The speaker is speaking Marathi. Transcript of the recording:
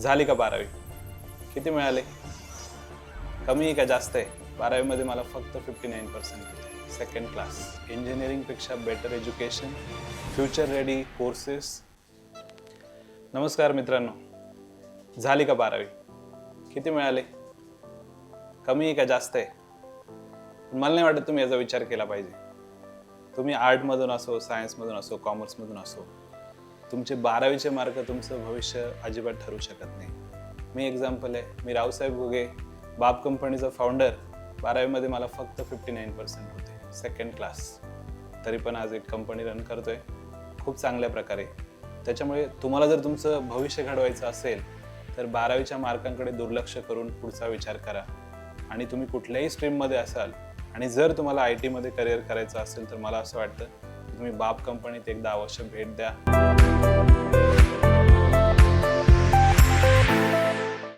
झाली का बारावी? किती मिळाले? कमी आहे का जास्त आहे? बारावीमध्ये मला फक्त fifty nine percent second class इंजिनिअरिंगपेक्षा better education future ready courses नमस्कार मित्रांनो. झाली का बारावी? किती मिळाले? कमी आहे का जास्त आहे? पण मला नाही वाटत तुम्ही याचा विचार केला पाहिजे. तुम्ही आर्टमधून असो सायन्समधून असो कॉमर्समधून असो तुमचे बारावीचे मार्क तुमचं भविष्य अजिबात ठरू शकत नाही. मी एक्झाम्पल आहे मी रावसाहेब घुगे बाप कंपनीचा फाउंडर बारावीमध्ये मला फक्त फिफ्टी नाईन पर्सेंट होते सेकंड क्लास तरी पण आज एक कंपनी रन करतोय खूप चांगल्या प्रकारे. त्याच्यामुळे तुम्हाला जर तुमचं भविष्य घडवायचं असेल तर बारावीच्या मार्कांकडे दुर्लक्ष करून पुढचा विचार करा. आणि तुम्ही कुठल्याही स्ट्रीममध्ये असाल आणि जर तुम्हाला आय टीमध्ये करिअर करायचं असेल तर मला असं वाटतं तुम्ही बाप कंपनीत एकदा अवश्य भेट द्या.